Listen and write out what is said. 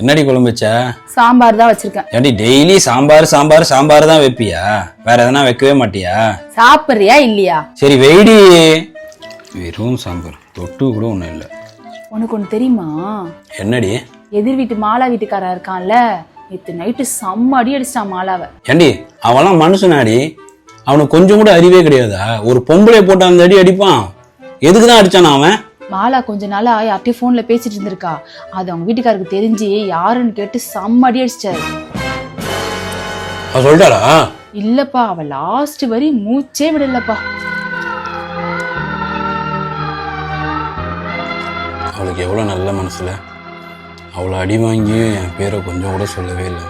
என்னடி குழம்பு வச்ச சாம்பார் தான் வச்சிருக்கேன். ஏன்டி டெய்லி சாம்பார் சாம்பார் சாம்பார் தான் வைப்பியா? வேற எதனா வைக்கவே மாட்டியா? சாப்பிடுறியா இல்லையா? சரி வெயிடி வெறும் சாம்பார். தொட்டு கூட ஒன்றும் இல்லை. உனக்கு ஒண்ணு தெரியுமா? என்னடி? எதிர் வீட்டு மாலா வீட்டுக்காரா இருக்கான்ல? நேத்து நைட்டு செம்ம அடி அடிச்சிட்டான் மாலாவை. ஏண்டி அவன்லாம் மனுஷனாடி அவனுக்கு கொஞ்சம் கூட அறிவே கிடையாதா? ஒரு பொம்பளை போட்டு அந்த அடி அடிப்பான். எதுக்கு தான் அடிச்சானா அவன்? மாலா கொஞ்ச நாளா யார்கிட்டயும் போன்ல பேசிட்டு இருந்திருக்கா. அது அவங்க வீட்டுக்காருக்கு தெரிஞ்சு யாருன்னு கேட்டு செம்ம அடி அடிச்சிட்டாரு சொல்லிட்டாளா இல்லப்பா அவ லாஸ்ட் வரி மூச்சே விடலப்பா. அவளுக்கு எவ்வளோ நல்ல மனசுல? அவ்வளோ அடி வாங்கி என் பேரை கொஞ்சம் கூட சொல்லவே இல்லை.